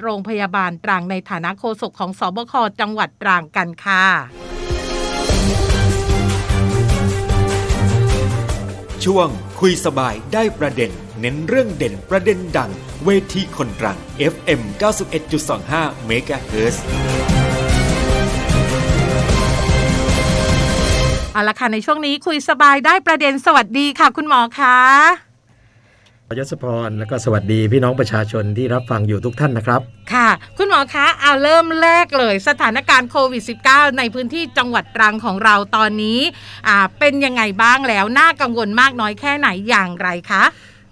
โรงพยาบาลตรังในฐานะโฆษกของสบคจังหวัดตรังกันค่ะช่วงคุยสบายได้ประเด็น เน้นเรื่องเด่นประเด็นดัง เวทีคนตรัง FM 91.25 MHz เอาละค่ะ ในช่วงนี้คุยสบายได้ประเด็นสวัสดีค่ะ คุณหมอคะ ยศพรและก็สวัสดีพี่น้องประชาชนที่รับฟังอยู่ทุกท่านนะครับ ค่ะ คุณหมอคะเอาเริ่มแรกเลย สถานการณ์โควิด -19 ในพื้นที่จังหวัดตรังของเราตอนนี้เป็นยังไงบ้างแล้ว น่ากังวลมากน้อยแค่ไหนอย่างไรคะ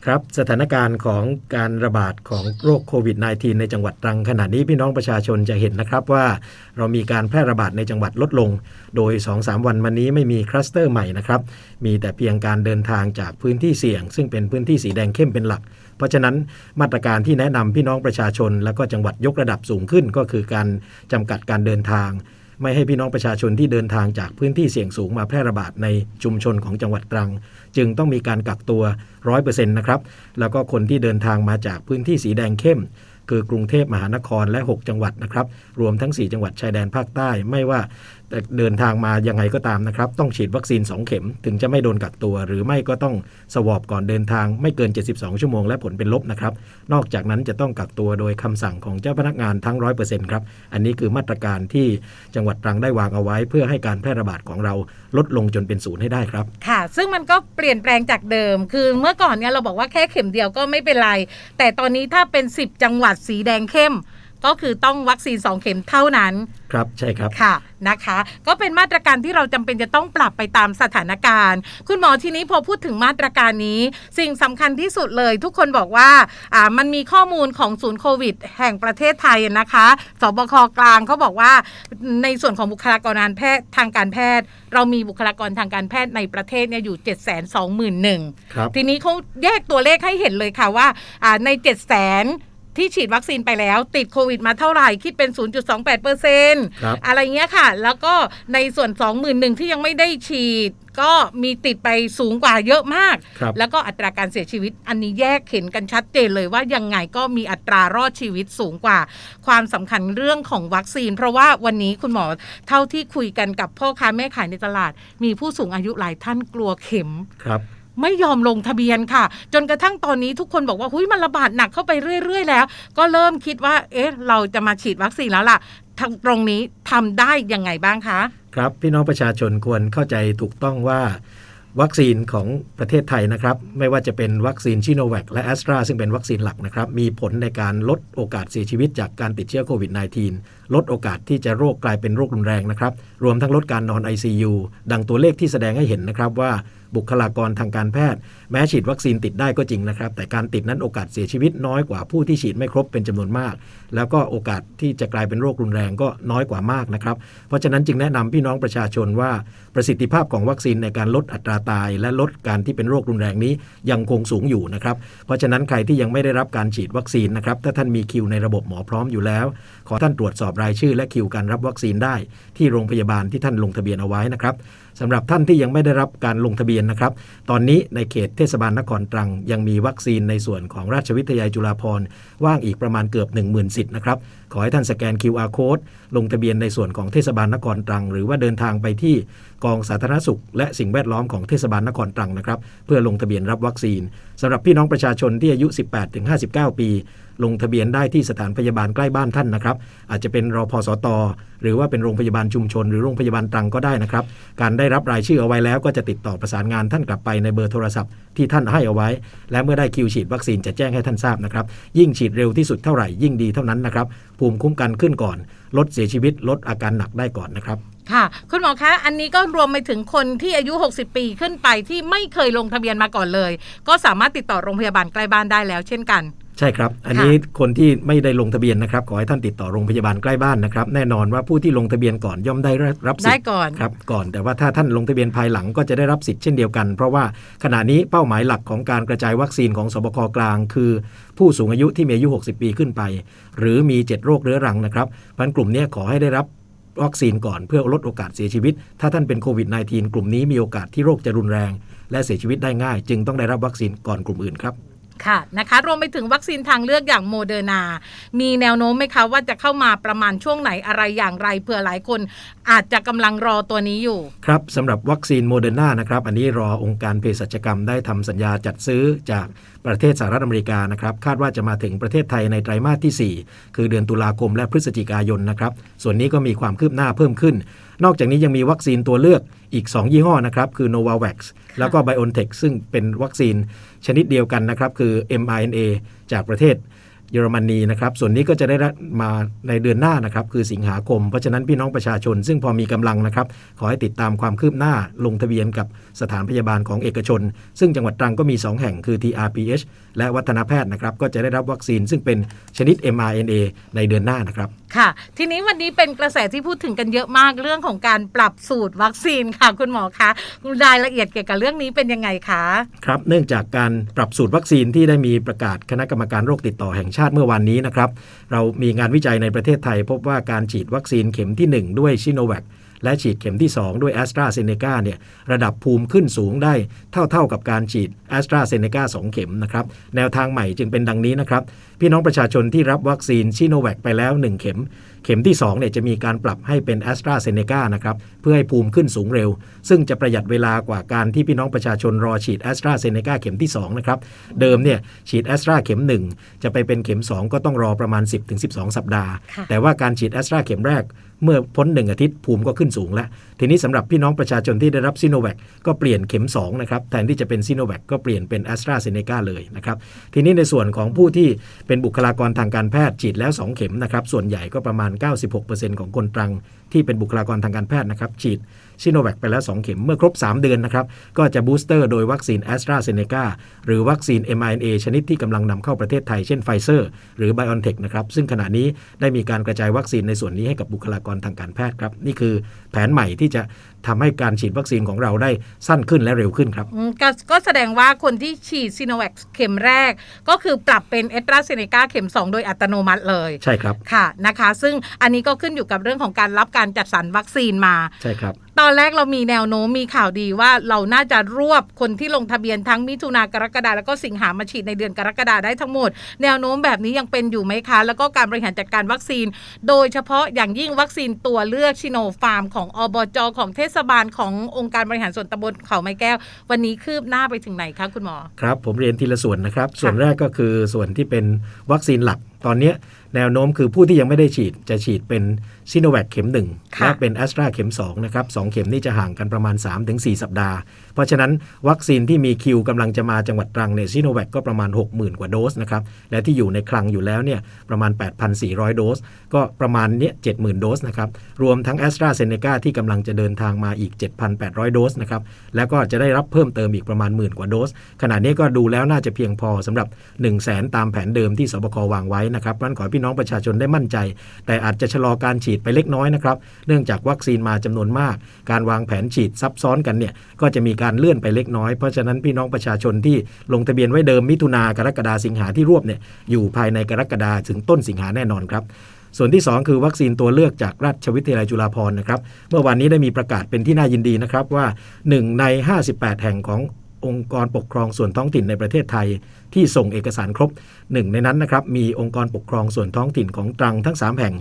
ครับสถานการณ์ของการระบาดของโรคโควิด -19 ในจังหวัดตรังขณะนี้พี่น้องประชาชนจะเห็นนะครับว่าเรามีการแพร่ระบาดในจังหวัดลดลง โดย 2-3 วันมานี้ไม่มีคลัสเตอร์ใหม่นะครับมีแต่เพียงการเดินทางจากพื้นที่เสี่ยง ซึ่งเป็นพื้นที่สีแดงเข้มเป็นหลัก เพราะฉะนั้นมาตรการที่แนะนำพี่น้องประชาชน และก็จังหวัดยกระดับสูงขึ้นก็คือการจำกัดการเดินทาง ไม่ให้พี่น้องประชาชนที่เดินทางจากพื้นที่เสี่ยงสูงมาแพร่ระบาดในชุมชนของจังหวัดตรัง จึงต้องมีการกักตัว 100%นะครับ แล้วก็คนที่เดินทางมาจากพื้นที่สีแดงเข้ม คือกรุงเทพมหานครและ 6 จังหวัดนะครับ รวมทั้ง 4 จังหวัดชายแดนภาคใต้ ไม่ว่า เดินทางมายังไงก็ตามนะครับ ต้องฉีดวัคซีน 2 เข็ม ถึงจะไม่โดนกักตัว หรือไม่ก็ต้องสวอปก่อนเดินทางไม่เกิน 72 ชั่วโมงและผลเป็นลบนะครับ นอกจากนั้นจะต้องกักตัวโดยคำสั่งของเจ้าพนักงานทั้ง 100%ครับ อันนี้คือมาตรการที่จังหวัดตรังได้วางเอาไว้ เพื่อให้การแพร่ระบาดของเราลดลงจนเป็นศูนย์ให้ได้ครับ ค่ะ ซึ่งมันก็เปลี่ยนแปลงจากเดิม คือเมื่อก่อนเนี่ยเราบอกว่าแค่เข็มเดียวก็ไม่เป็นไร แต่ตอนนี้ถ้าเป็น 10 จังหวัดสีแดงเข้ม ก็คือต้องวัคซีน 2 เข็มเท่านั้น ครับใช่ครับค่ะนะคะ ก็เป็นมาตรการที่เราจำเป็นจะต้องปรับไปตามสถานการณ์ คุณหมอทีนี้พอพูดถึงมาตรการนี้ สิ่งสำคัญที่สุดเลย ทุกคนบอกว่าอ่ามันมีข้อมูลของศูนย์โควิด แห่งประเทศไทยนะคะสบคกลางเขาบอกว่าในส่วนของบุคลากรทางแพทย์ทางการแพทย์ เรามีบุคลากรทางการแพทย์ในประเทศเนี่ยอยู่ 7 2 1 0 0 0ครับทีนี้เขาแยกตัวเลขให้เห็นเลยค่ะว่าอ่าใน 7 0 0 0 0 0 ที่ฉีดวัคซีนไปแล้ว ติดโควิดมาเท่าไหร่ คิดเป็น 0.28เปอร์เซ็นต์ครับอะไรเงี้ยค่ะ แล้วก็ในส่วน 21,000ที่ยังไม่ได้ฉีด ก็มีติดไปสูงกว่าเยอะมากครับแล้วก็อัตราการเสียชีวิต อันนี้แยกเห็นกันชัดเจนเลยว่ายังไงก็มีอัตรารอดชีวิตสูงกว่า ความสำคัญเรื่องของวัคซีน เพราะว่าวันนี้คุณหมอเท่าที่คุยกันกับพ่อค้าแม่ขายในตลาด มีผู้สูงอายุหลายท่านกลัวเข็มครับ ไม่ยอมลงทะเบียนค่ะ จนกระทั่งตอนนี้ทุกคนบอกว่าหุยมันระบาดหนักเข้าไปเรื่อย ๆ แล้ว ก็เริ่มคิดว่า เอ๊ะ เราจะมาฉีดวัคซีนแล้วล่ะทางตรงนี้ทำได้ยังไงบ้างคะ ครับพี่น้องประชาชนควรเข้าใจถูกต้องว่า วัคซีนของประเทศไทยนะครับ ไม่ว่าจะเป็นวัคซีนชิโนแวคและแอสตราซึ่งเป็นวัคซีนหลักนะครับ มีผลในการลดโอกาสเสียชีวิตจากการติดเชื้อโควิด -19 ลดโอกาสที่จะโรคกลายเป็นโรครุนแรงนะครับ รวมทั้งลดการนอน ICU ดังตัวเลขที่แสดงให้เห็นนะครับว่า บุคลากรทางการแพทย์ แม้ฉีดวัคซีนติดได้ก็จริงนะครับ แต่การติดนั้นโอกาสเสียชีวิตน้อยกว่าผู้ที่ฉีดไม่ครบเป็นจำนวนมาก แล้วก็โอกาสที่จะกลายเป็นโรครุนแรงก็น้อยกว่ามากนะครับ เพราะฉะนั้นจึงแนะนำพี่น้องประชาชนว่าประสิทธิภาพของวัคซีนในการลดอัตราตาย และลดการที่เป็นโรครุนแรงนี้ยังคงสูงอยู่นะครับ เพราะฉะนั้นใครที่ยังไม่ได้รับการฉีดวัคซีนนะครับ ถ้าท่านมีคิวในระบบหมอพร้อมอยู่แล้ว ขอท่านตรวจสอบรายชื่อ และคิวการรับวัคซีนได้ ที่โรงพยาบาลที่ท่านลงทะเบียนเอาไว้นะครับสำหรับท่านที่ยังไม่ได้รับการลงทะเบียนนะครับ ตอนนี้ในเขตเทศบาลนครตรัง ยังมีวัคซีนในส่วนของราชวิทยาลัยจุฬาภรณ์ว่างอีกประมาณเกือบ 10,000สิทธิ์นะครับ ขอให้ท่านสแกน QR code ลงทะเบียนในส่วนของเทศบาลนครตรัง หรือว่าเดินทางไปที่กองสาธารณสุข และสิ่งแวดล้อมของเทศบาลนครตรังนะครับ เพื่อลงทะเบียนรับวัคซีนสำหรับพี่น้องประชาชนที่อายุ 18-59 ปี ลงทะเบียนได้ที่สถานพยาบาลใกล้บ้านท่านนะครับ อาจจะเป็นรอพสตหรือว่าเป็นโรงพยาบาลชุมชน หรือโรงพยาบาลตรังก็ได้นะครับ การได้รับรายชื่อเอาไว้แล้วก็จะติดต่อประสานงานท่านกลับไปในเบอร์โทรศัพท์ที่ท่านให้เอาไว้ และเมื่อได้คิวฉีดวัคซีนจะแจ้งให้ท่านทราบนะครับ ยิ่งฉีดเร็วที่สุดเท่าไหร่ยิ่งดีเท่านั้นนะครับ ภูมิคุ้มกันขึ้นก่อน ลดเสียชีวิตลดอาการหนักได้ก่อนนะครับค่ะ คุณหมอคะ อันนี้ก็รวมไปถึงคนที่อายุ 60 ปีขึ้นไปที่ไม่เคยลงทะเบียนมาก่อนเลย ก็สามารถติดต่อโรงพยาบาลใกล้บ้านได้แล้วเช่นกัน ใช่ครับ อันนี้คนที่ไม่ได้ลงทะเบียนนะครับ ขอให้ท่านติดต่อโรงพยาบาลใกล้บ้านนะครับ แน่นอนว่าผู้ที่ลงทะเบียนก่อนย่อมได้รับสิทได้ธิ์ก่อนครับก่อน แต่ว่าถ้าท่านลงทะเบียนภายหลังก็จะได้รับสิทธิ์เช่นเดียวกัน เพราะว่าขณะนี้เป้าหมายหลักของการกระจายวัคซีนของสบคกลาง คือผู้สูงอายุที่มีอายุ 60 ปีขึ้นไป หรือมี 7 โรคเรื้อรังนะครับเพราะฉะนั้นกลุ่มเนี้ยขอให้ได้รับวัคซีนก่อนเพื่อลดโอกาสเสียชีวิต ถ้าท่านเป็นโควิด -19 กลุ่มนี้มีโอกาสที่โรคจะรุนแรง และเสียชีวิตได้ง่าย จึงต้องได้รับวัคซีนก่อนกลุ่มอื่นครับ ค่ะนะคะรวมไปถึงวัคซีนทางเลือกอย่างโมเดอร์นา มีแนวโน้มไหมคะว่าจะเข้ามาประมาณช่วงไหนอะไรอย่างไรเผื่อหลายคน อาจจะกำลังรอตัวนี้อยู่ ครับสำหรับวัคซีนโมเดอร์นานะครับอันนี้รอองค์การเภสัชกรรมได้ทำสัญญาจัดซื้อจากประเทศสหรัฐอเมริกานะครับคาดว่าจะมาถึงประเทศไทยในไตรมาสที่ 4 คือเดือนตุลาคมและพฤศจิกายนนะครับส่วนนี้ก็มีความคืบหน้าเพิ่มขึ้น นอกจากนี้ยังมีวัคซีนตัวเลือกอีก 2 ยี่ห้อนะครับ คือ Novavax แล้วก็ BioNTech ซึ่งเป็นวัคซีนชนิดเดียวกันนะครับ คือ mRNA จากประเทศ เยอรมนีนะครับ ส่วนนี้ก็จะได้รับมาในเดือนหน้านะครับ คือสิงหาคม เพราะฉะนั้นพี่น้องประชาชน ซึ่งพอมีกำลังนะครับ ขอให้ติดตามความคืบหน้าลงทะเบียนกับสถานพยาบาลของเอกชน ซึ่งจังหวัดตรังก็มี 2 แห่งคือ TRPH และวัฒนแพทย์นะครับ ก็จะได้รับวัคซีนซึ่งเป็นชนิด mRNA ในเดือนหน้านะครับ ค่ะ ทีนี้วันนี้เป็นกระแสที่พูดถึงกันเยอะมากเรื่องของการปรับสูตรวัคซีนค่ะ คุณหมอคะรายละเอียดเกี่ยวกับเรื่องนี้เป็นยังไงคะ ครับ เนื่องจากการปรับสูตรวัคซีนที่ได้มีประกาศคณะกรรมการโรคติดต่อแห่งชาติเมื่อวานนี้นะครับ เรามีงานวิจัยในประเทศไทยพบว่าการฉีดวัคซีนเข็มที่ 1 ด้วยชิโนแวค และฉีดเข็มที่ 2 ด้วยแอสตราเซเนกาเนี่ยระดับภูมิขึ้นสูงได้เท่าๆกับการฉีดแอสตราเซเนกา2เข็มนะครับแนวทางใหม่จึงเป็นดังนี้นะครับพี่น้องประชาชนที่รับวัคซีนชิโนแวคไปแล้ว 1 เข็ม เข็มที่2เนี่ยจะมีการปรับให้เป็นแอสตราเซเนกานะครับเพื่อให้ภูมิขึ้นสูงเร็ว ซึ่งจะประหยัดเวลากว่าการที่พี่น้องประชาชนรอฉีดแอสตราเซเนกาเข็มที่2นะครับเดิมเนี่ยฉีดแอสตราเข็ม 1 จะไปเป็นเข็ม 2 ก็ต้องรอประมาณ 10-12 สัปดาห์ค่ะแต่ว่าการฉีดแอสตราเข็มแรก เมื่อพ้นหนึ่งอาทิตย์ภูมิก็ขึ้นสูงแล้ว ทีนี้สำหรับพี่น้องประชาชนที่ได้รับซิโนแวคก็เปลี่ยนเข็ม2นะครับแทนที่จะเป็นซิโนแวคก็เปลี่ยนเป็นแอสตราเซเนกาเลยนะครับทีนี้ในส่วนของผู้ที่เป็นบุคลากรทางการแพทย์ฉีดแล้ว 2 เข็มนะครับส่วนใหญ่ก็ประมาณ 96%ของคนตรังที่เป็นบุคลากรทางการแพทย์นะครับฉีด ชิโนแวคไปแล้ว 2 เข็มเมื่อครบ 3 เดือนนะครับ ก็จะบูสเตอร์โดยวัคซีนแอสตราเซเนกาหรือวัคซีน mRNA ชนิดที่กำลังนำเข้าประเทศไทย เช่นไฟเซอร์หรือ b i ออนเทคนะครับ ซึ่งขณะนี้ได้มีการกระจายวัคซีนในส่วนนี้ให้กับบุคลากรทางการแพทย์ครับ นี่คือแผนใหม่ที่จะ ทำให้การฉีดวัคซีนของเราได้สั้นขึ้นและเร็วขึ้นครับอืมกก็แสดงว่าคนที่ฉีดซีโนแวคเข็มแรก ก็คือปรับเป็นเอตราเซเนกาเข็ม 2 โดยอัตโนมัติเลยใช่ครับค่ะนะคะ ซึ่งอันนี้ก็ขึ้นอยู่กับเรื่องของการรับการจัดสรรวัคซีนมาใช่ครับตอนแรกเรามีแนวโน้มมีข่าวดีว่าเราน่าจะรวบคนที่ลงทะเบียนทั้งมิถุนากรกฎาแล้วก็สิงหามาฉีดในเดือนกรกฎาได้ทั้งหมด แนวโน้มแบบนี้ยังเป็นอยู่ไหมคะ แล้วก็การบริหารจัดการวัคซีน โดยเฉพาะอย่างยิ่งวัคซีนตัวเลือกชิโนฟาร์มของอบจของเทศบาลขององค์การบริหารส่วนตำบลเขาไม้แก้ว วันนี้คืบหน้าไปถึงไหนคะคุณหมอ ครับ ผมเรียนทีละส่วนนะครับ ส่วนแรกก็คือส่วนที่เป็นวัคซีนหลักตอนเนี้ยแนวโน้มคือผู้ที่ยังไม่ได้ฉีดจะฉีดเป็น ซิโนแวคเข็ม1ค่ะและเป็นแอสตราเข็ม2นะครับสองเข็มนี่จะห่างกันประมาณ 3-4 สัปดาห์ เพราะฉะนั้นวัคซีนที่มีคิวกำลังจะมาจังหวัดตรังเนี่ยซิโนแวคก็ประมาณ 60,000 กว่าโดสนะครับและที่อยู่ในคลังอยู่แล้วเนี่ยประมาณ 8,400 โดส ก็ประมาณเนี้ย70,000 โดสนะครับรวมทั้งแอสตราเซเนกาที่กำลังจะเดินทางมาอีก 7,800 โดสนะครับแล้วก็จะได้รับเพิ่มเติมอีกประมาณหมื่นกว่าโดส ขณะนี้ก็ดูแล้วน่าจะเพียงพอสำหรับ 1 0 0 0 0แสนตามแผนเดิมที่สบควางไว้นะครับเพราะฉะนั้นขอให้พี่น้องประชาชนได้มั่นใจ แต่อาจจะชะลอการฉีดไปเล็กน้อยนะครับ เนื่องจากวัคซีนมาจำนวนมาก การวางแผนฉีดซับซ้อนกันเนี่ยก็จะมีการเลื่อนไปเล็กน้อย เพราะฉะนั้นพี่น้องประชาชนที่ลงทะเบียนไว้เดิมมิถุนากรกฎาสิงหาที่รวบเนี่ยอยู่ภายในกรกฎาถึงต้นสิงหาแน่นอนครับส่วนที่ 2 คือวัคซีนตัวเลือกจากราชวิทยาลัยจุฬาภรณ์นะครับ เมื่อวานนี้ได้มีประกาศเป็นที่น่ายินดีนะครับว่า 1 ใน 58 แห่งขององค์กรปกครองส่วนท้องถิ่นในประเทศไทย ที่ส่งเอกสารครบหนึ่งในนั้นนะครับมีองค์กรปกครองส่วนท้องถิ่นของตรังทั้ง 3 แห่ง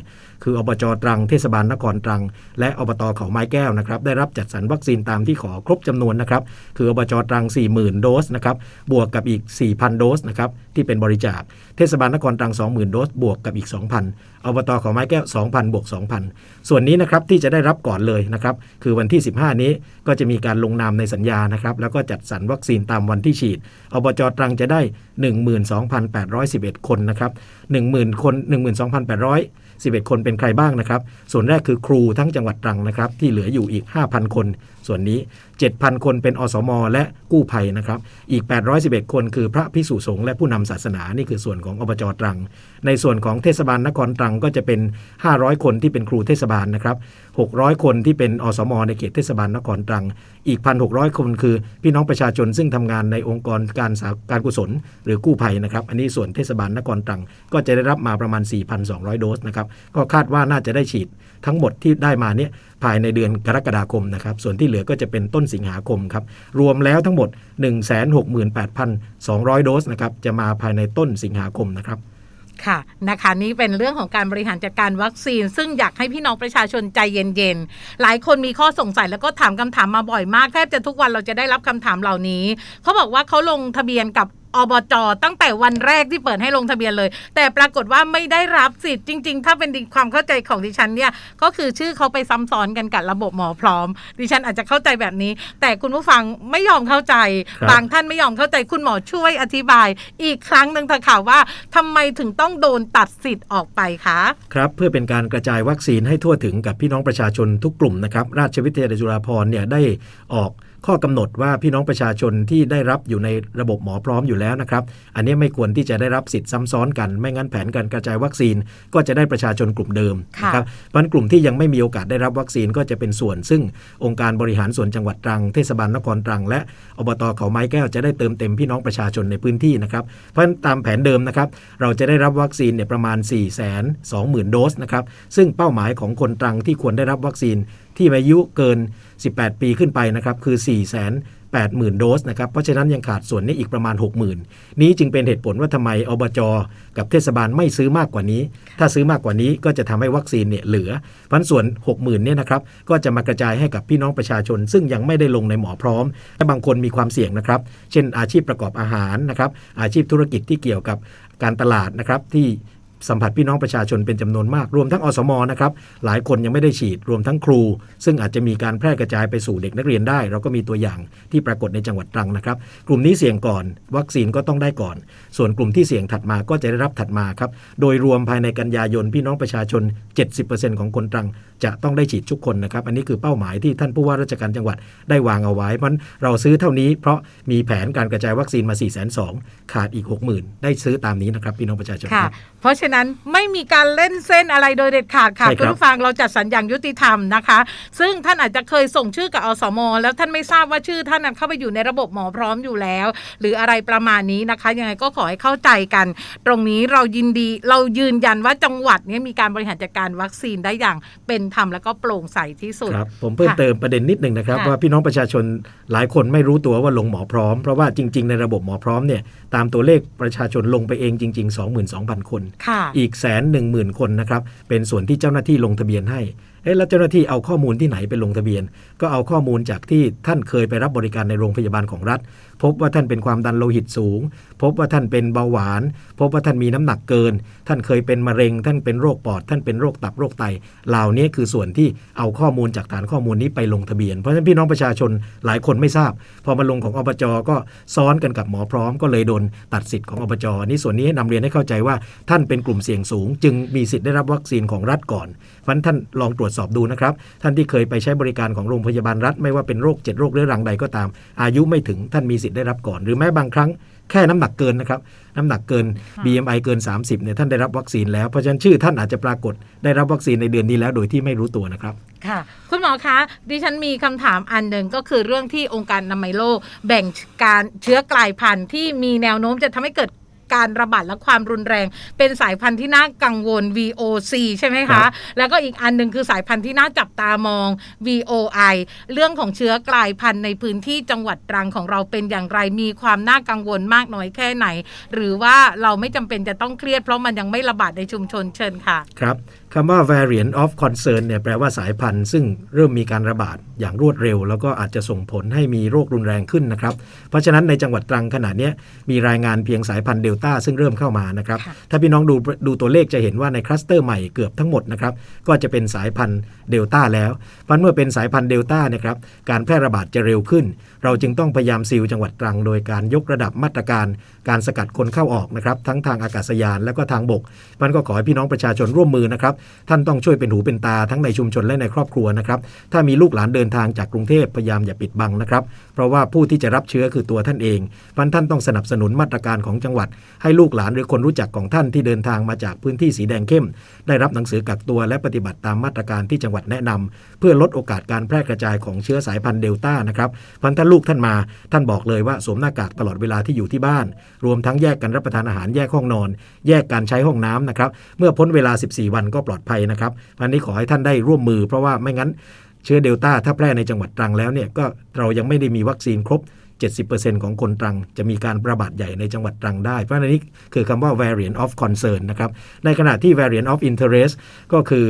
คืออบจตรังเทศบาลนครตรัง และอบตเขาไม้แก้วนะครับได้รับจัดสรรวัคซีนตามที่ขอครบจำนวนนะครับคืออบจตรัง 40,000 โดสนะครับบวกกับอีก 4,000 โดสนะครับที่เป็นบริจาค เทศบาลนครตรัง 20,000 โดสบวกกับอีก 2,000อบตเขาไม้แก้ว 2,000บวก2,000 ส่วนนี้นะครับที่จะได้รับก่อนเลยนะครับคือวันที่ 15 นี้ก็จะมีการลงนามในสัญญานะครับแล้วก็จัดสรรวัคซีนตามวันที่ฉีดอบจตรังจะได้12,811 คนนะครับ10,000คน12,811 คนเป็นใครบ้างนะครับ ส่วนแรกคือครูทั้งจังหวัดตรังนะครับ ที่เหลืออยู่อีก 5,000 คน ส่วนนี้ 7,000 คนเป็นอสม และกู้ภัยนะครับ อีก 811 คนคือพระพิสุสงฆ์และผู้นำศาสนานี่คือส่วนของอบจตรัง ในส่วนของเทศบาลนครตรังก็จะเป็น 500 คนที่เป็นครูเทศบาลนะครับ 600 คนที่เป็นอสม ในเขตเทศบาลนครตรัง อีก 1,600 คนคือพี่น้องประชาชนซึ่งทำงานในองค์กรการสาการกุศล หรือกู้ภัยนะครับ อันนี้ส่วนเทศบาลนครตรัง ก็จะได้รับมาประมาณ 4,200 โดสนะครับ ก็คาดว่าน่าจะได้ฉีดทั้งหมดที่ได้มาเนี่ย ภายในเดือนกรกฎาคมนะครับ ส่วนที่เหลือก็จะเป็นต้นสิงหาคมครับ รวมแล้วทั้งหมด 168,200 โดสนะครับ จะมาภายในต้นสิงหาคมนะครับค่ะนะคะนี่เป็นเรื่องของการบริหารจัดการวัคซีน ซึ่งอยากให้พี่น้องประชาชนใจเย็นๆ หลายคนมีข้อสงสัยแล้วก็ถามคำถามมาบ่อยมาก แทบจะทุกวันเราจะได้รับคำถามเหล่านี้ เขาบอกว่าเขาลงทะเบียนกับ อบจตั้งแต่วันแรกที่เปิดให้ลงทะเบียนเลย แต่ปรากฏว่าไม่ได้รับสิทธิ์จริง ๆ ถ้าเป็นความเข้าใจของดิฉันเนี่ยก็คือชื่อเขาไปซ้ำซ้อนกันกับระบบหมอพร้อม ดิฉันอาจจะเข้าใจแบบนี้ แต่คุณผู้ฟังไม่ยอมเข้าใจครับบางท่านไม่ยอมเข้าใจคุณหมอช่วยอธิบาย อีกครั้งหนึ่งเถอะค่ะว่าทำไมถึงต้องโดนตัดสิทธิ์ออกไปคะครับเพื่อเป็นการกระจายวัคซีนให้ทั่วถึงกับพี่น้องประชาชนทุกกลุ่มนะครับราชวิทยาลัยจุฬาภรณ์เนี่ยได้ออก ข้อกำหนดว่าพี่น้องประชาชนที่ได้รับอยู่ในระบบหมอพร้อมอยู่แล้วนะครับ อันนี้ไม่ควรที่จะได้รับสิทธิ์ซ้ำซ้อนกัน ไม่งั้นแผนการกระจายวัคซีน ก็จะได้ประชาชนกลุ่มเดิมค่ะนะครับเพราะฉะนั้นกลุ่มที่ยังไม่มีโอกาสได้รับวัคซีนก็จะเป็นส่วน ซึ่งองค์การบริหารส่วนจังหวัดตรัง เทศบาลนครตรัง และอบตเขาไม้แก้วจะได้เติมเต็มพี่น้องประชาชนในพื้นที่นะครับ เพราะฉะนั้นตามแผนเดิมนะครับ เราจะได้รับวัคซีนเนี่ยประมาณ 4 2 0 0 0 0 โดสนะครับ ซึ่งเป้าหมายของคนตรังที่ควรได้รับวัคซีนที่มีอายุเกิน 18 ปีขึ้นไปนะครับคือ4 0 0 0 0 80,000 โดสนะครับเพราะฉะนั้นยังขาดส่วนนี้อีกประมาณ 60,000 นี้จึงเป็นเหตุผลว่าทำไมอบจกับเทศบาลไม่ซื้อมากกว่านี้ ถ้าซื้อมากกว่านี้ก็จะทำให้วัคซีนเนี่ยเหลือเพราะฉะนั้นส่วน 60,000เนี่ยนะครับก็จะมากระจายให้กับพี่น้องประชาชน ซึ่งยังไม่ได้ลงในหมอพร้อมและบางคนมีความเสี่ยงนะครับ เช่นอาชีพประกอบอาหารนะครับอาชีพธุรกิจที่เกี่ยวกับการตลาดนะครับที่ สัมผัสพี่น้องประชาชนเป็นจำนวนมาก รวมทั้งอสมนะครับหลายคนยังไม่ได้ฉีดรวมทั้งครู ซึ่งอาจจะมีการแพร่กระจายไปสู่เด็กนักเรียนได้ เราก็มีตัวอย่างที่ปรากฏในจังหวัดตรังนะครับ กลุ่มนี้เสี่ยงก่อน วัคซีนก็ต้องได้ก่อน ส่วนกลุ่มที่เสี่ยงถัดมาก็จะได้รับถัดมาครับโดยรวมภายในกันยายนพี่น้องประชาชน 70%ของคนตรัง จะต้องได้ฉีดทุกคนนะครับอันนี้คือเป้าหมายที่ท่านผู้ว่าราชการจังหวัดได้วางเอาไว้เพราะฉะนั้นเราซื้อเท่านี้ เพราะมีแผนการกระจายวัคซีนมา4 2 0 0 0ขาดอีก 60,000 ได้ซื้อตามนี้นะครับพี่น้องประชาชนค่ะเพราะฉะนั้นไม่มีการเล่นเส้นอะไรโดยเด็ดขาดค่ะใช่ครับคุณผู้ฟังเราจัดสรรอย่างยุติธรรมนะคะ ซึ่งท่านอาจจะเคยส่งชื่อกับอสม แล้วท่านไม่ทราบว่าชื่อท่านนั้นเข้าไปอยู่ในระบบหมอพร้อมอยู่แล้ว หรืออะไรประมาณนี้นะคะ ยังไงก็ขอให้เข้าใจกัน ตรงนี้เรายินดีเรายืนยันว่าจังหวัดเนี้มีการบริหารจัดการวัคซีนได้อย่างเป็นธรรมแล้วก็โปร่งใสที่สุดครับผมเพิ่มค่ะเติมประเด็นนิดหนึ่งนะครับค่ะว่าพี่น้องประชาชนหลายคนไม่รู้ตัวว่าลงหมอพร้อม เพราะว่าจริง ๆ ในระบบหมอพร้อมเนี่ยตามตัวเลขประชาชนลงไปเองจริง ๆ 22,000 คนค่ะอีกแสนหนึ่งหมื่นคนนะครับ เป็นส่วนที่เจ้าหน้าที่ลงทะเบียนให้เอ๊ะแล้วเจ้าหน้าที่เอาข้อมูลที่ไหนไปลงทะเบียน ก็เอาข้อมูลจากที่ท่านเคยไปรับบริการในโรงพยาบาลของรัฐ พบว่าท่านเป็นความดันโลหิตสูง พบว่าท่านเป็นเบาหวาน พบว่าท่านมีน้ำหนักเกิน ท่านเคยเป็นมะเร็ง ท่านเป็นโรคปอด ท่านเป็นโรคตับโรคไต เหล่านี้คือส่วนที่เอาข้อมูลจากฐานข้อมูลนี้ไปลงทะเบียน เพราะฉะนั้นพี่น้องประชาชนหลายคนไม่ทราบ พอมาลงของอบจก็ซ้อนกันกับหมอพร้อม ก็เลยโดนตัดสิทธิ์ของอบจนี่ส่วนนี้นำเรียนให้เข้าใจว่าท่านเป็นกลุ่มเสี่ยงสูง จึงมีสิทธิ์ได้รับวัคซีนของรัฐก่อนเพราะฉะนั้นท่านลองตรวจสอบดูนะครับ ท่านที่เคยไปใช้บริการของโรงพยาบาลรัฐ ไม่ว่าเป็นโรคเจ็ดโรคเรื้อรังใดก็ตาม อายุไม่ถึงท่านมีสิทธิ์ได้รับก่อน หรือแม้บางครั้งแค่น้ำหนักเกินนะครับน้ำหนักเกินค่ะ BMI เกิน 30เนี่ยท่านได้รับวัคซีนแล้วเพราะฉะนั้นชื่อท่านอาจจะปรากฏได้รับวัคซีนในเดือนนี้แล้วโดยที่ไม่รู้ตัวนะครับค่ะคุณหมอคะดิฉันมีคำถามอันหนึ่งก็คือเรื่องที่องค์การอนามัยโลก แบ่งการเชื้อกลายพันธุ์ที่มีแนวโน้มจะทำให้เกิด การระบาดและความรุนแรง เป็นสายพันธุ์ที่น่ากังวล VOC ใช่ไหมครัคะบแล้วก็อีกอันหนึ่งคือสายพันธุ์ที่น่าจับตามอง VOI เรื่องของเชื้อกลายพันธุ์ในพื้นที่จังหวัดตรังของเราเป็นอย่างไรมีความน่ากังวลมากน้อยแค่ไหน หรือว่าเราไม่จำเป็นจะต้องเครียดเพราะมันยังไม่ระบาดในชุมชนเชิญค่ะ ครับ คำว่า variant of concern เนี่ยแปลว่าสายพันธุ์ ซึ่งเริ่มมีการระบาดอย่างรวดเร็ว แล้วก็อาจจะส่งผลให้มีโรครุนแรงขึ้นนะครับ เพราะฉะนั้นในจังหวัดตรังขณะเนี้ยมีรายงานเพียงสายพันธุ์เดลต้าซึ่งเริ่มเข้ามานะครับค่ะถ้าพี่น้องดูดูตัวเลขจะเห็นว่าในคลัสเตอร์ใหม่เกือบทั้งหมดนะครับ ก็จะเป็นสายพันธุ์เดลต้าแล้วเพราะเมื่อเป็นสายพันธุ์เดลต้าเนะครับการแพร่ระบาดจะเร็วขึ้น เราจึงต้องพยายามซีลจังหวัดตรัง โดยการยกระดับมาตรการ การสกัดคนเข้าออกนะครับทั้งทางอากาศยานและก็ทางบกมันก็ขอให้พี่น้องประชาชนร่วมมือนะครับท่านต้องช่วยเป็นหูเป็นตาทั้งในชุมชนและในครอบครัวนะครับถ้ามีลูกหลานเดินทางจากกรุงเทพพยายามอย่าปิดบังนะครับ เพราะว่าผู้ที่จะรับเชื้อคือตัวท่านเองพันท่านต้องสนับสนุนมาตรการของจังหวัด ให้ลูกหลานหรือคนรู้จักของท่านที่เดินทางมาจากพื้นที่สีแดงเข้ม ได้รับหนังสือกักตัวและปฏิบัติตามมาตรการที่จังหวัดแนะนำเพื่อลดโอกาสการแพร่กระจายของเชื้อสายพันธุ์เดลต้านะครับพันถ้าลูกท่านมา ท่านบอกเลยว่าสวมหน้ากากตลอดเวลาที่อยู่ที่บ้าน รวมทั้งแยกกันรับประทานอาหารแยกห้องนอน แยกการใช้ห้องน้ำนะครับเมื่อพ้นเวลา 14 วันก็ปลอดภัยนะครับอันนี้ขอให้ท่านได้ร่วมมือ เพราะว่าไม่งั้นเชื้อเดลต้าถ้าแพร่ในจังหวัดตรังแล้วเนี่ยก็เรายังไม่ได้มีวัคซีนครบ 70%ของคนตรัง จะมีการระบาดใหญ่ในจังหวัดตรังได้ เพราะนั้นนี่คือคำว่า variant of concern นะครับ ในขณะที่ variant of interest ก็คือ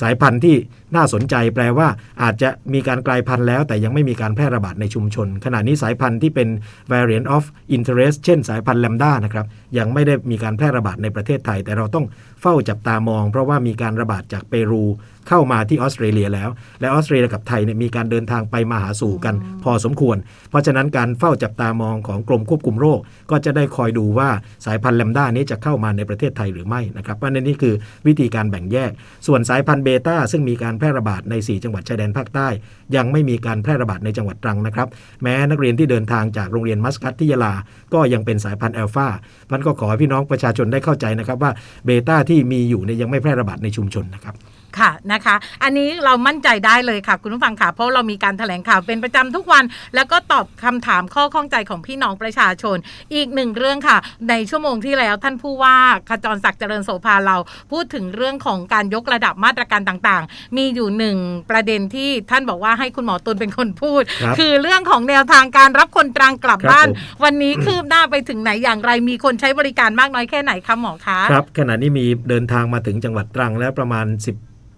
สายพันธุ์ที่น่าสนใจแปลว่าอาจจะมีการกลายพันธุ์แล้ว แต่ยังไม่มีการแพร่ระบาดในชุมชน ขณะนี้สายพันธุ์ที่เป็น variant of interest เช่นสายพันธุ์แลมด้านะครับยังไม่ได้มีการแพร่ระบาดในประเทศไทย แต่เราต้องเฝ้าจับตามอง เพราะว่ามีการระบาดจากเปรู เข้ามาที่ออสเตรเลียแล้ว และออสเตรเลียกับไทยเนี่ยมีการเดินทางไปมาหาสู่กัน พอสมควร เพราะฉะนั้นการเฝ้าจับตามองของกรมควบคุมโรค ก็จะได้คอยดูว่าสายพันธุ์แลมด้านี้จะเข้ามาในประเทศไทยหรือไม่นะครับเพรานี่คือวิธีการแบ่งแยก ส่วนสายพันธุ์เบต้าซึ่งมีการแพร่ระบาดใน 4 จังหวัดชายแดนภาคใต้ ยังไม่มีการแพร่ระบาดในจังหวัดตรังนะครับ แม้นักเรียนที่เดินทางจากโรงเรียนมัสกัตที่ยาลา ก็ยังเป็นสายพันธุ์แอลฟาพันก็ขอให้พี่น้องประชาชนได้เข้าใจนะครับว่าเบต้าที่มีอยู่เนี่ยยังไม่แพร่ระบาดในชุมชนนะครับ ค่ะนะคะ อันนี้เรามั่นใจได้เลยค่ะ คุณผู้ฟังค่ะเพราะเรามีการแถลงข่าวเป็นประจำทุกวัน แล้วก็ตอบคำถามข้อข้องใจของพี่น้องประชาชน อีกหนึ่งเรื่องค่ะ ในชั่วโมงที่แล้วท่านผู้ว่าขจรศักดิ์เจริญโสภาเราพูดถึงเรื่องของการยกระดับมาตรการต่างๆ มีอยู่หนึ่งประเด็นที่ท่านบอกว่าให้คุณหมอตุลเป็นคนพูดครับคือเรื่องของแนวทางการรับคนตรังกลับครับบ้านผมวันนี้คืบหน้าไปถึงไหนอย่างไร มีคนใช้บริการมากน้อยแค่ไหนคะหมอคะครับขณะนี้มีเดินทางมาถึงจังหวัดตรังแล้วประมาณ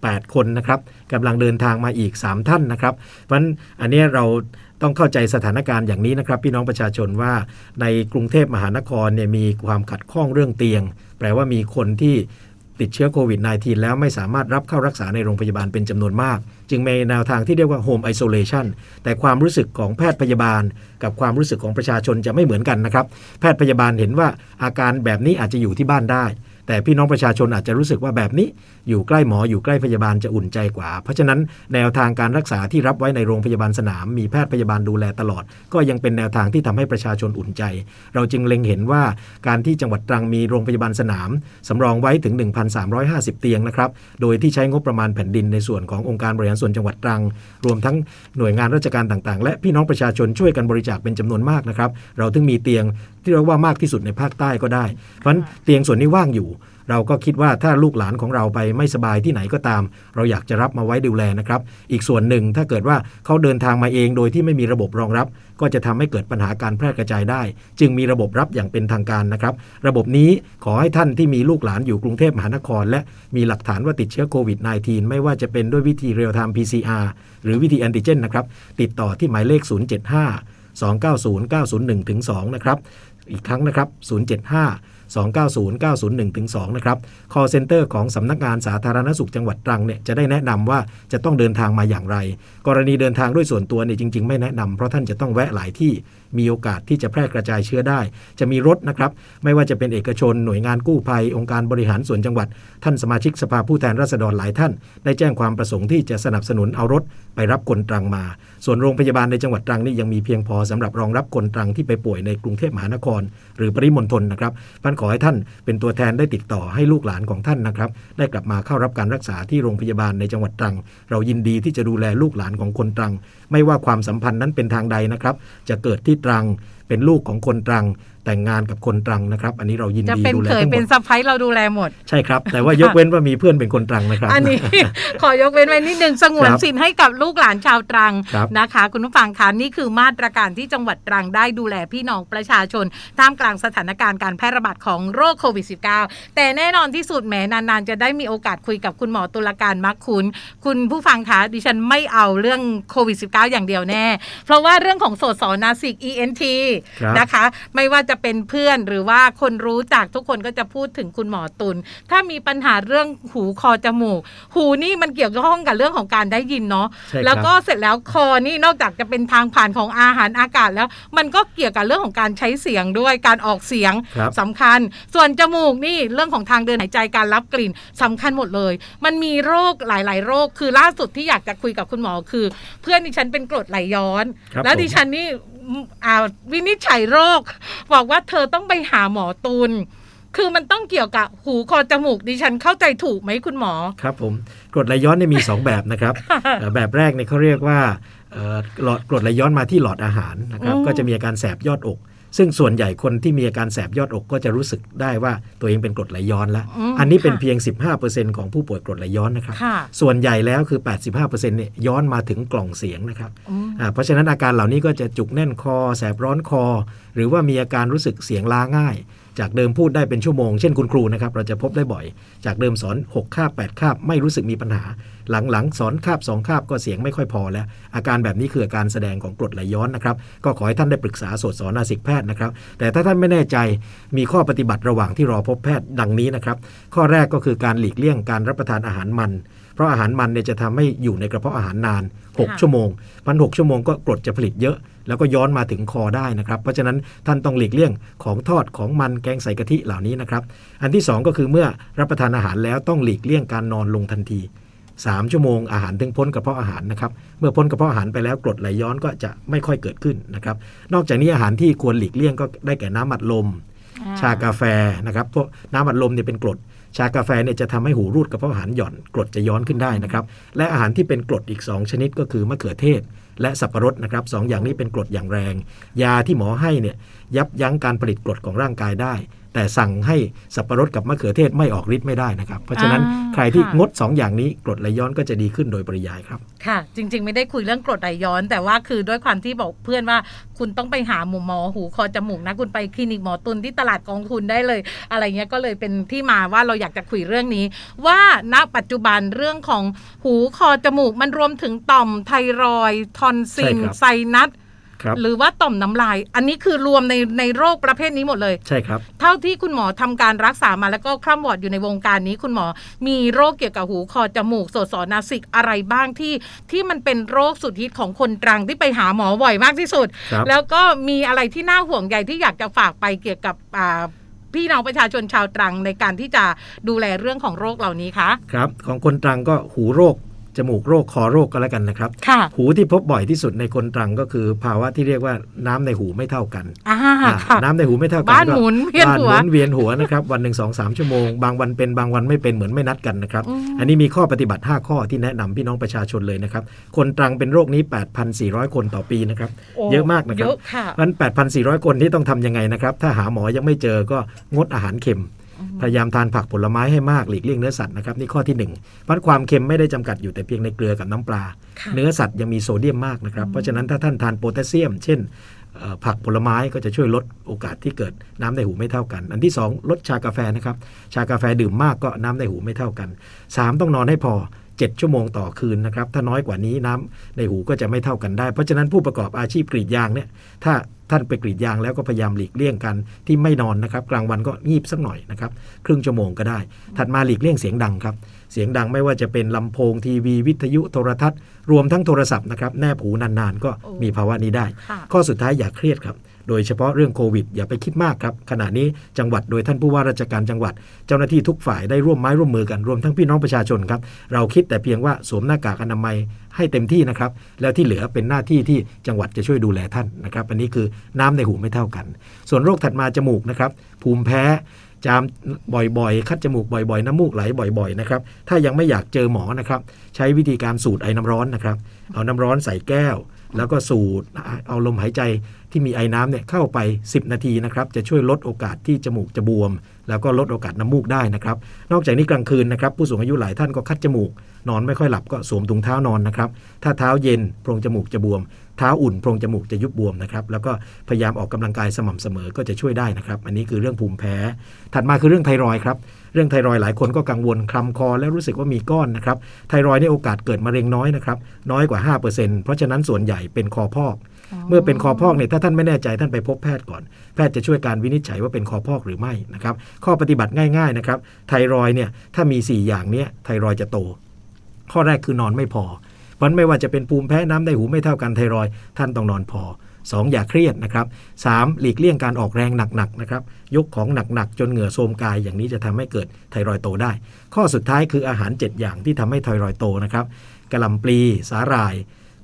8 คนนะครับกำลังเดินทางมาอีก 3 ท่านนะครับ เพราะฉะนั้นอันนี้เราต้องเข้าใจสถานการณ์อย่างนี้นะครับ พี่น้องประชาชนว่าในกรุงเทพมหานครเนี่ยมีความขัดข้องเรื่องเตียง แปลว่ามีคนที่ติดเชื้อโควิด -19 แล้วไม่สามารถรับเข้ารักษาในโรงพยาบาลเป็นจำนวนมาก จึงมีแนวทางที่เรียกว่า Home Isolation แต่ความรู้สึกของแพทย์พยาบาล กับความรู้สึกของประชาชนจะไม่เหมือนกันนะครับ แพทย์พยาบาลเห็นว่าอาการแบบนี้อาจจะอยู่ที่บ้านได้ แต่พี่น้องประชาชนอาจจะรู้สึกว่าแบบนี้ อยู่ใกล้หมออยู่ใกล้พยาบาลจะอุ่นใจกว่า เพราะฉะนั้นแนวทางการรักษาที่รับไว้ในโรงพยาบาลสนาม มีแพทย์พยาบาลดูแลตลอด ก็ยังเป็นแนวทางที่ทำให้ประชาชนอุ่นใจ เราจึงเล็งเห็นว่าการที่จังหวัดตรังมีโรงพยาบาลสนามสำรองไว้ถึง 1,350 เตียงนะครับโดยที่ใช้งบประมาณแผ่นดินในส่วนขององค์การบริหารส่วนจังหวัดตรัง รวมทั้งหน่วยงานราชการต่างๆ และพี่น้องประชาชนช่วยกันบริจาคเป็นจำนวนมากนะครับเราถึงมีเตียงที่เรียกว่ามากที่สุดในภาคใต้ก็ได้ เพราะฉะนั้นเตียงส่วนนี้ว่างอยู่ เราก็คิดว่าถ้าลูกหลานของเราไปไม่สบายที่ไหนก็ตาม เราอยากจะรับมาไว้ดูแลนะครับ อีกส่วนหนึ่งถ้าเกิดว่าเขาเดินทางมาเองโดยที่ไม่มีระบบรองรับ ก็จะทำให้เกิดปัญหาการแพร่กระจายได้ จึงมีระบบรับอย่างเป็นทางการนะครับ ระบบนี้ขอให้ท่านที่มีลูกหลานอยู่กรุงเทพมหานคร และมีหลักฐานว่าติดเชื้อโควิด -19 ไม่ว่าจะเป็นด้วยวิธีเรียลไทม์ PCR หรือวิธีแอนติเจนนะครับติดต่อที่หมายเลข 075 290 901ถึง2นะครับอีกครั้งนะครับ 075 290 901ถึง2นะครับ call center ของสำนักงานสาธารณสุขจังหวัดตรังเนี่ยจะได้แนะนำว่าจะต้องเดินทางมาอย่างไร กรณีเดินทางด้วยส่วนตัวเนี่ยจริง ๆ ไม่แนะนำเพราะท่านจะต้องแวะหลายที่มีโอกาสที่จะแพร่กระจายเชื้อได้ จะมีรถนะครับ ไม่ว่าจะเป็นเอกชนหน่วยงานกู้ภัย องค์การบริหารส่วนจังหวัด ท่านสมาชิกสภาผู้แทนราษฎรหลายท่าน ได้แจ้งความประสงค์ที่จะสนับสนุนเอารถไปรับคนตรังมา ส่วนโรงพยาบาลในจังหวัดตรังนี่ยังมีเพียงพอสำหรับรองรับคนตรังที่ไปป่วยในกรุงเทพมหานคร หรือปริมณฑลนะครับขอให้ท่านเป็นตัวแทนได้ติดต่อให้ลูกหลานของท่านนะครับ ได้กลับมาเข้ารับการรักษาที่โรงพยาบาลในจังหวัดตรัง เรายินดีที่จะดูแลลูกหลานของคนตรัง ไม่ว่าความสัมพันธ์นั้นเป็นทางใดนะครับ จะเกิดที่ตรังเป็นลูกของคนตรัง แต่งงานกับคนตรังนะครับ อันนี้เรายินจะดีเป็นดูแลเขยทั้งหมเป็นดสะพ้ายเราดูแลหมด ใช่ครับ แต่ว่ายกเว้นว่ามีเพื่อนเป็นคนตรังนะครับ อันนี้ขอยกเว้นไว้นิดนึงสงวนครับสิทธิ์ให้กับลูกหลานชาวตรังครับนะคะ คุณผู้ฟังคะนี่คือมาตรการที่จังหวัดตรังได้ดูแลพี่น้องประชาชนท่ามกลางสถานการณ์การแพร่ระบาดของโรคโควิด -19 แต่แน่นอนที่สุดแหมนานๆ จะได้มีโอกาสคุยกับคุณหมอตุลาการมักคุณคุณผู้ฟังคะดิฉันไม่เอาเรื่องโควิด -19 อย่างเดียวแน่ เพราะว่าเรื่องของโสตสอนาสิก ENT ครับนะคะ ไม่ว่าจะเป็นเพื่อนหรือว่าคนรู้จักทุกคนก็จะพูดถึงคุณหมอตุลถ้ามีปัญหาเรื่องหูคอจมูก หูนี่มันเกี่ยวข้องกับเรื่องของการได้ยินเนาะใช่ครับแล้วก็เสร็จแล้วคอนี่นอกจากจะเป็นทางผ่านของอาหารอากาศแล้ว มันก็เกี่ยวกับเรื่องของการใช้เสียงด้วยการออกเสียงครับสำคัญ ส่วนจมูกนี่เรื่องของทางเดินหายใจการรับกลิ่นสำคัญหมดเลย มันมีโรคหลาย ๆ โรคคือล่าสุดที่อยากจะคุยกับคุณหมอคือ เพื่อนดิฉันเป็นกรดไหลย้อนครับแล้วผมดิฉันนี่อืมอ่า วินิจฉัยโรค บอกว่าเธอต้องไปหาหมอตุลคือมันต้องเกี่ยวกับหูคอจมูกดิฉันเข้าใจถูกไหมคุณหมอ ครับผมกรดไหลย้อนเนี่ยมี 2 แบบนะครับเอ่อแบบแรกเนี่ยเขาเรียกว่าเอ่อหลอดกรดไหลย้อนมาที่หลอดอาหารนะครับอืมก็จะมีอาการแสบยอดอก ซึ่งส่วนใหญ่คนที่มีอาการแสบยอดอกก็จะรู้สึกได้ว่าตัวเองเป็นกรดไหลย้อนแล้วอืมอันนี้เป็นค่ะเพียง 15%ของผู้ป่วยกรดไหลย้อนนะครับค่ะส่วนใหญ่แล้วคือ 85%เนี่ยย้อนมาถึงกล่องเสียงนะครับอืมอ่าเพราะฉะนั้นอาการเหล่านี้ก็จะจุกแน่นคอ แสบร้อนคอ หรือว่ามีอาการรู้สึกเสียงล้าง่าย จากเดิมพูดได้เป็นชั่วโมง เช่นคุณครูนะครับเราจะพบได้บ่อย จากเดิมสอน 6 คาบ 8 คาบ ไม่รู้สึกมีปัญหา หลังๆ สอนคาบ 2 คาบก็เสียงไม่ค่อยพอแล้ว อาการแบบนี้คืออาการแสดงของกรดไหลย้อนนะครับ ก็ขอให้ท่านได้ปรึกษาโสตสอนนาสิกแพทย์นะครับ แต่ถ้าท่านไม่แน่ใจมีข้อปฏิบัติระหว่างที่รอพบแพทย์ดังนี้นะครับ ข้อแรกก็คือการหลีกเลี่ยงการรับประทานอาหารมันเพราะอาหารมันเนี่ยจะทำให้อยู่ในกระเพาะอาหารนานค่ะ6ชั่วโมงพันหชั่วโมงก็กรดจะผลิตเยอะ แล้วก็ย้อนมาถึงคอได้นะครับ เพราะฉะนั้นท่านต้องหลีกเลี่ยงของทอดของมันแกงใส่กะทิเหล่านี้นะครับ อันที่ 2 ก็คือเมื่อรับประทานอาหารแล้วต้องหลีกเลี่ยงการนอนลงทันที 3 ชั่วโมงอาหารถึงพ้นกระเพาะอาหารนะครับ เมื่อพ้นกระเพาะอาหารไปแล้วกรดไหลย้อนก็จะไม่ค่อยเกิดขึ้นนะครับ นอกจากนี้อาหารที่ควรหลีกเลี่ยงก็ได้แก่น้ำอัดลม ชากาแฟนะครับพวกน้ำอัดลมเนี่ยเป็นกรดชากาแฟเนี่ยจะทำให้หูรูดกระเพาะอาหารหย่อนกรดจะย้อนขึ้นได้นะครับ และอาหารที่เป็นกรดอีก 2 ชนิดก็คือมะเขือเทศ และสับปะรดนะครับสองอย่างนี้เป็นกรดอย่างแรง ยาที่หมอให้เนี่ยยับยั้งการผลิตกรดของร่างกายได้ แต่สั่งให้สับปะรดกับมะเขือเทศไม่ออกฤทธิ์ไม่ได้นะครับ เพราะฉะนั้นอ่าใครที่ค่ะงด 2 อย่างนี้กรดไหลย้อนก็จะดีขึ้นโดยปริยายครับ ค่ะ จริง ๆ ไม่ได้คุยเรื่องกรดไหลย้อน แต่ว่าคือด้วยความที่บอกเพื่อนว่าคุณต้องไปหาหมอหมอหูคอจมูกนะคุณไปคลินิกหมอตุนที่ตลาดกองทุนได้เลย อะไรเงี้ยก็เลยเป็นที่มาว่าเราอยากจะคุยเรื่องนี้ ว่าณปัจจุบันเรื่องของหูคอจมูกมันรวมถึงต่อมไทรอยด์ทอนซิลใช่ครับไซนัส ครับหรือว่าต่อมน้ำลาย อันนี้คือรวมในในโรคประเภทนี้หมดเลย ใช่ครับ เท่าที่คุณหมอทำการรักษามาแล้วก็คร่ำวอดอยู่ในวงการนี้ คุณหมอมีโรคเกี่ยวกับหูคอจมูกโสตสนาสิกอะไรบ้างที่ ที่มันเป็นโรคสุดฮิตของคนตรังที่ไปหาหมอบ่อยมากที่สุดครับแล้วก็มีอะไรที่น่าห่วงใยที่อยากจะฝากไปเกี่ยวกับอ่าพี่น้องประชาชนชาวตรังในการที่จะดูแลเรื่องของโรคเหล่านี้คะครับ ของคนตรังก็หูโรค จมูกโรคคอโรคก็แล้วกันนะครับค่ะหูที่พบบ่อยที่สุดในคนตรังก็คือ ภาวะที่เรียกว่าน้ำในหูไม่เท่ากันอ่าอ่าค่ะน้ำในหูไม่เท่ากันบ้านก็หมุนเวียนหัวบ้านหมุนเวียนหัวนะครับ วันหนึ่งสองสามชั่วโมง บางวันเป็นบางวันไม่เป็นเหมือนไม่นัดกันนะครับอืมอันนี้มีข้อปฏิบัติ 5 ข้อที่แนะนำพี่น้องประชาชนเลยนะครับ คนตรังเป็นโรคนี้ 8,400 คนต่อปีนะครับโอ้เยอะมากนะครับเยอะค่ะมัน8,400 คนที่ต้องทำยังไงนะครับ ถ้าหาหมอยังไม่เจอก็งดอาหารเค็ม พยายามทานผักผลไม้ให้มากหลีกเลี่ยงเนื้อสัตว์นะครับนี่ข้อที่หนึ่งเพราะความเค็มไม่ได้จำกัดอยู่แต่เพียงในเกลือกับน้ำปลาค่ะเนื้อสัตว์ยังมีโซเดียมมากนะครับเพราะฉะนั้นถ้าท่านทานโพแทสเซียม เช่นเอ่อผักผลไม้ก็จะช่วยลดโอกาสที่เกิดน้ำในหูไม่เท่ากัน อันที่ 2 ลดชากาแฟนะครับ ชากาแฟดื่มมากก็น้ำในหูไม่เท่ากัน 3 ต้องนอนให้พอ 7 ชั่วโมงต่อคืนนะครับถ้าน้อยกว่านี้น้ำในหูก็จะไม่เท่ากันได้ เพราะฉะนั้นผู้ประกอบอาชีพกรีดยางเนี่ยถ้าท่านไปกรีดยางแล้วก็พยายามหลีกเลี่ยงกันที่ไม่นอนนะครับ กลางวันก็งีบสักหน่อยนะครับครึ่งชั่วโมงก็ได้ ถัดมาหลีกเลี่ยงเสียงดังครับเสียงดังไม่ว่าจะเป็นลำโพงทีวีวิทยุโทรทัศน์ รวมทั้งโทรศัพท์นะครับแนบหูนานๆ ก็โอ้มีภาวะนี้ได้ค่ะข้อสุดท้ายอย่าเครียดครับ โดยเฉพาะเรื่องโควิด อย่าไปคิดมากครับ ขณะนี้จังหวัดโดยท่านผู้ว่าราชการจังหวัด เจ้าหน้าที่ทุกฝ่ายได้ร่วมไม้ร่วมมือกันรวมทั้งพี่น้องประชาชนครับ เราคิดแต่เพียงว่าสวมหน้ากากอนามัยให้เต็มที่นะครับ แล้วที่เหลือเป็นหน้าที่ที่จังหวัดจะช่วยดูแลท่านนะครับ อันนี้คือน้ำในหูไม่เท่ากัน ส่วนโรคถัดมาจมูกนะครับภูมิแพ้ จามบ่อยๆ คัดจมูกบ่อยๆ น้ำมูกไหลบ่อยๆนะครับถ้ายังไม่อยากเจอหมอนะครับ ใช้วิธีการสูดไอ้น้ำร้อนนะครับ เอาน้ำร้อนใส่แก้ว แล้วก็สูดเอาลมหายใจที่มีไอ้น้ำเนี่ยเข้าไป 10 นาทีนะครับ จะช่วยลดโอกาสที่จมูกจะบวม แล้วก็ลดโอกาสน้ำมูกได้นะครับ นอกจากนี้กลางคืนนะครับ ผู้สูงอายุหลายท่านก็คัดจมูก นอนไม่ค่อยหลับก็สวมถุงเท้านอนนะครับ ถ้าเท้าเย็นโพรงจมูกจะบวม เท้าอุ่นโพรงจมูกจะยุบบวมนะครับ แล้วก็พยายามออกกำลังกายสม่ำเสมอก็จะช่วยได้นะครับ อันนี้คือเรื่องภูมิแพ้ ถัดมาคือเรื่องไทรอยด์ครับ เรื่องไทรอยด์หลายคนก็กังวลคลำคอแล้วรู้สึกว่ามีก้อนนะครับ ไทรอยด์นี่โอกาสเกิดมะเร็งน้อยนะครับน้อยกว่า 5%เพราะฉะนั้นส่วนใหญ่เป็นคอพอกเมื่อเป็นคอพอกเนี่ยถ้าท่านไม่แน่ใจท่านไปพบแพทย์ก่อน แพทย์จะช่วยการวินิจฉัยว่าเป็นคอพอกหรือไม่นะครับ ข้อปฏิบัติง่ายๆนะครับ ไทรอยด์เนี่ยถ้ามี 4 อย่างเนี้ยไทรอยด์จะโต ข้อแรกคือนอนไม่พอ เพราะฉะนั้นไม่ว่าจะเป็นภูมิแพ้น้ำในหูไม่เท่ากันไทรอยท่านต้องนอนพอ 2 อย่าเครียดนะครับ 3. หลีกเลี่ยงการออกแรงหนักๆนะครับยกของหนักๆ จนเหงื่อโทรมกายอย่างนี้จะทำให้เกิดไทรอยโตได้ ข้อสุดท้ายคืออาหาร 7 อย่างที่ทำให้ไทรอยโตนะครับกระลำปลีสาหร่าย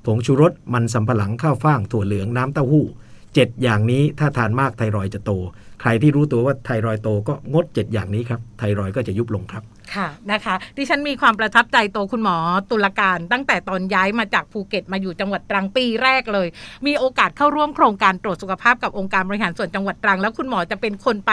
ผงชูรสมันสำปะหลังข้าวฟ่างถั่วเหลืองน้ำเต้าหู้7อย่างนี้ถ้าทานมากไทรอยจะโต ใครที่รู้ตัวว่าไทรอยโตก็งด 7 อย่างนี้ครับไทรอยก็จะยุบลงครับ ค่ะนะคะดิฉันมีความประทับใจตัวคุณหมอตุลการ ตั้งแต่ตอนย้ายมาจากภูเก็ตมาอยู่จังหวัดตรังปีแรกเลย มีโอกาสเข้าร่วมโครงการตรวจสุขภาพกับองค์การบริหารส่วนจังหวัดตรัง แล้วคุณหมอจะเป็นคนไป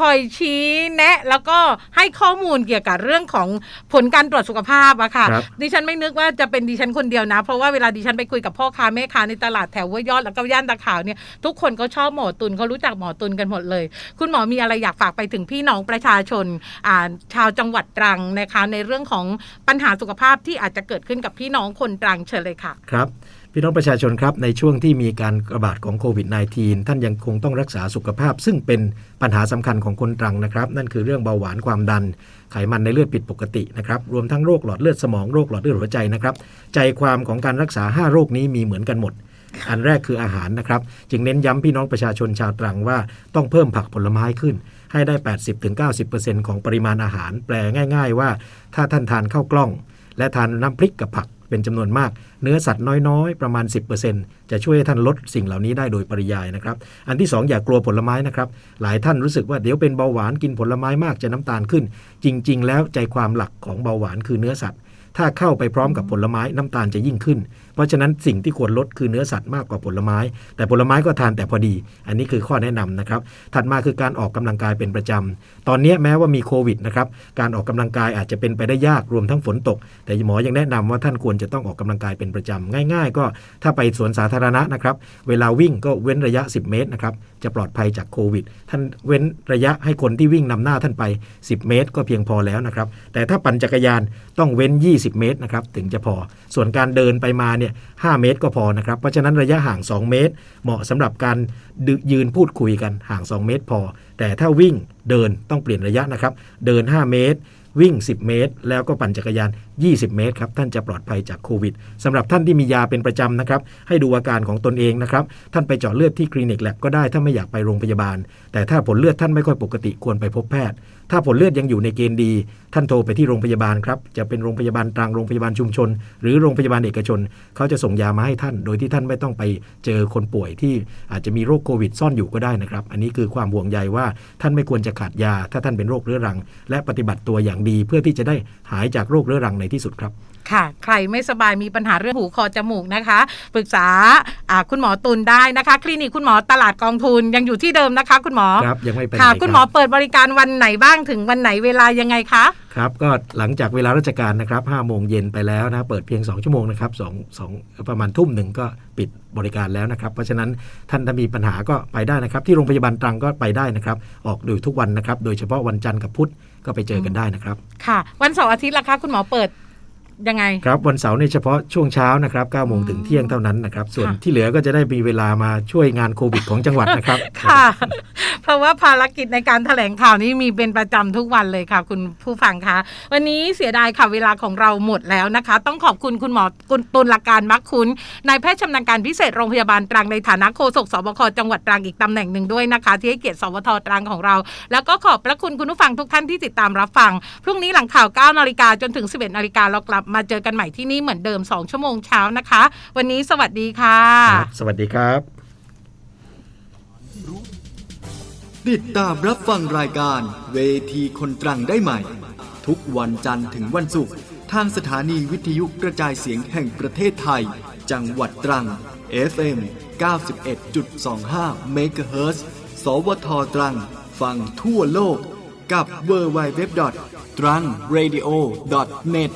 คอยชี้แนะ แล้วก็ให้ข้อมูลเกี่ยวกับเรื่องของผลการตรวจสุขภาพอะค่ะครับดิฉันไม่นึกว่าจะเป็นดิฉันคนเดียวนะ เพราะว่าเวลาดิฉันไปคุยกับพ่อค้าแม่ค้าในตลาดแถวห้วยยอดแล้วก็ย่านตะขาวเนี่ยทุกคนเขาชอบหมอตุลเขารู้จักหมอตุลกันหมดเลย คุณหมอมีอะไรอยากฝากไปถึงพี่น้องประชาชนอ่าชาวจังหวัดตรังนะคะในเรื่องของปัญหาสุขภาพที่อาจจะเกิดขึ้นกับพี่น้องคนตรังเชิญเลยค่ะ ครับ พี่น้องประชาชนครับในช่วงที่มีการระบาดของโควิด -19 ท่านยังคงต้องรักษาสุขภาพ ซึ่งเป็นปัญหาสำคัญของคนตรังนะครับ นั่นคือเรื่องเบาหวานความดัน ไขมันในเลือดผิดปกตินะครับรวมทั้งโรคหลอดเลือดสมองโรคหลอดเลือดหัวใจนะครับ ใจความของการรักษา 5 โรคนี้มีเหมือนกันหมดอันแรกคืออาหารนะครับ จึงเน้นย้ำพี่น้องประชาชนชาวตรังว่าต้องเพิ่มผักผลไม้ขึ้น ให้ได้ 80-90%ของปริมาณอาหาร แปลง่าย ๆ ว่า ถ้าท่านทานข้าวกล้อง และทานน้ำพริกกับผัก เป็นจำนวนมาก เนื้อสัตว์น้อยๆ ประมาณ 10%จะช่วยท่านลดสิ่งเหล่านี้ได้โดยปริยายนะครับ อันที่ 2 อย่ากลัวผลไม้นะครับ หลายท่านรู้สึกว่าเดี๋ยวเป็นเบาหวานกินผลไม้มากจะน้ำตาลขึ้น จริง ๆ แล้วใจความหลักของเบาหวานคือเนื้อสัตว์ ถ้าเข้าไปพร้อมกับผลไม้น้ำตาลจะยิ่งขึ้น เพราะฉะนั้นสิ่งที่ควรลดคือเนื้อสัตว์มากกว่าผลไม้ แต่ผลไม้ก็ทานแต่พอดี อันนี้คือข้อแนะนำนะครับ ถัดมาคือการออกกำลังกายเป็นประจำตอนนี้แม้ว่ามีโควิดนะครับ การออกกำลังกายอาจจะเป็นไปได้ยากรวมทั้งฝนตก แต่หมอยังแนะนำว่าท่านควรจะต้องออกกำลังกายเป็นประจำง่าย ๆ ก็ถ้าไปสวนสาธารณะนะครับ เวลาวิ่งก็เว้นระยะ 10 เมตรนะครับ จะปลอดภัยจากโควิด ท่านเว้นระยะให้คนที่วิ่งนำหน้าท่านไป 10 เมตร ก็เพียงพอแล้วนะครับ แต่ถ้าปั่นจักรยานต้องเว้น 20 เมตรนะครับ ถึงจะพอ ส่วนการเดินไปมาเนี่ย5เมตรก็พอนะครับ เพราะฉะนั้นระยะห่าง 2 เมตร เหมาะสำหรับการยืนพูดคุยกันห่าง 2 เมตรพอ แต่ถ้าวิ่งเดินต้องเปลี่ยนระยะนะครับ เดิน 5 เมตร วิ่ง 10 เมตร แล้วก็ปั่นจักรยาน 20 เมตรครับท่านจะปลอดภัยจากโควิดสำหรับท่านที่มียาเป็นประจำนะครับ ให้ดูอาการของตนเองนะครับ ท่านไปเจาะเลือดที่คลินิกแลบก็ได้ถ้าไม่อยากไปโรงพยาบาล แต่ถ้าผลเลือดท่านไม่ค่อยปกติควรไปพบแพทย์ ถ้าผลเลือดยังอยู่ในเกณฑ์ดี ท่านโทรไปที่โรงพยาบาลครับ จะเป็นโรงพยาบาลตรังโรงพยาบาลชุมชน หรือโรงพยาบาลเอกชน เขาจะส่งยามาให้ท่าน โดยที่ท่านไม่ต้องไปเจอคนป่วยที่อาจจะมีโรคโควิดซ่อนอยู่ก็ได้นะครับ อันนี้คือความห่วงใยว่าท่านไม่ควรจะขาดยา ถ้าท่านเป็นโรคเรื้อรัง และปฏิบัติตัวอย่างดีเพื่อที่จะได้หายจากโรคเรื้อรังในที่สุดครับ ค่ะ ใครไม่สบายมีปัญหาเรื่องหูคอจมูกนะคะ ปรึกษาอ่าคุณหมอตุลได้นะคะ คลินิกคุณหมอตลาดกองทุนยังอยู่ที่เดิมนะคะ คุณหมอครับยังไม่ไปไหนค่ะรับคุณหมอเปิดบริการวันไหนบ้างถึงวันไหนเวลายังไงคะครับก็หลังจากเวลาราชการนะครับ5โมงเย็นไปแล้วนะเปิดเพียง 2 ชั่วโมงนะครับ2 2ประมาณทุ่มหนึ่งก็ปิดบริการแล้วนะครับ เพราะฉะนั้นท่านถ้ามีปัญหาก็ไปได้นะครับ ที่โรงพยาบาลตรังก็ไปได้นะครับ ออกดูทุกวันนะครับ โดยเฉพาะวันจันทร์กับพุธก็ไปเจอกันได้นะครับ ค่ะ วันเสาร์อาทิตย์ล่ะคะ คุณหมอเปิด ยังไง ครับวันเสาร์ในเฉพาะช่วงเช้านะครับ9โมงถึงเที่ยงเท่านั้นนะครับ ส่วนค่ะที่เหลือก็จะได้มีเวลามาช่วยงานโควิดของจังหวัดนะครับ ค่ะ เพราะว่าภารกิจในการแถลงข่าวนี้มีเป็นประจำทุกวันเลยค่ะ คุณผู้ฟังคะ วันนี้เสียดายค่ะเวลาของเราหมดแล้วนะคะ ต้องขอบคุณคุณหมอกุลตุลการมักคุณนายแพทย์ชำนาญการพิเศษโรงพยาบาลตรังในฐานะโฆษกสบคจังหวัดตรังอีกตำแหน่งหนึ่งด้วยนะคะ ที่ให้เกียรติสวทตรังของเรา แล้วก็ขอบพระคุณคุณผู้ฟังทุกท่านที่ติดตามรับฟัง พรุ่งนี้หลังข่าว9นาฬิกาจนถึง 11นาฬิกาเรากลับมาเจอกันใหม่ที่นี่เหมือนเดิม 2 ชั่วโมงเช้านะคะ วันนี้สวัสดีค่ะครับสวัสดีครับ ติดตามรับฟังรายการ เวทีคนตรังได้ใหม่ ทุกวันจันทร์ถึงวันศุกร์ทางสถานีวิทยุกระจายเสียงแห่งประเทศไทย จังหวัดตรัง FM 91.25 MHz สวทตรัง ฟังทั่วโลกกับ w w w t r a n g r a d i o n e t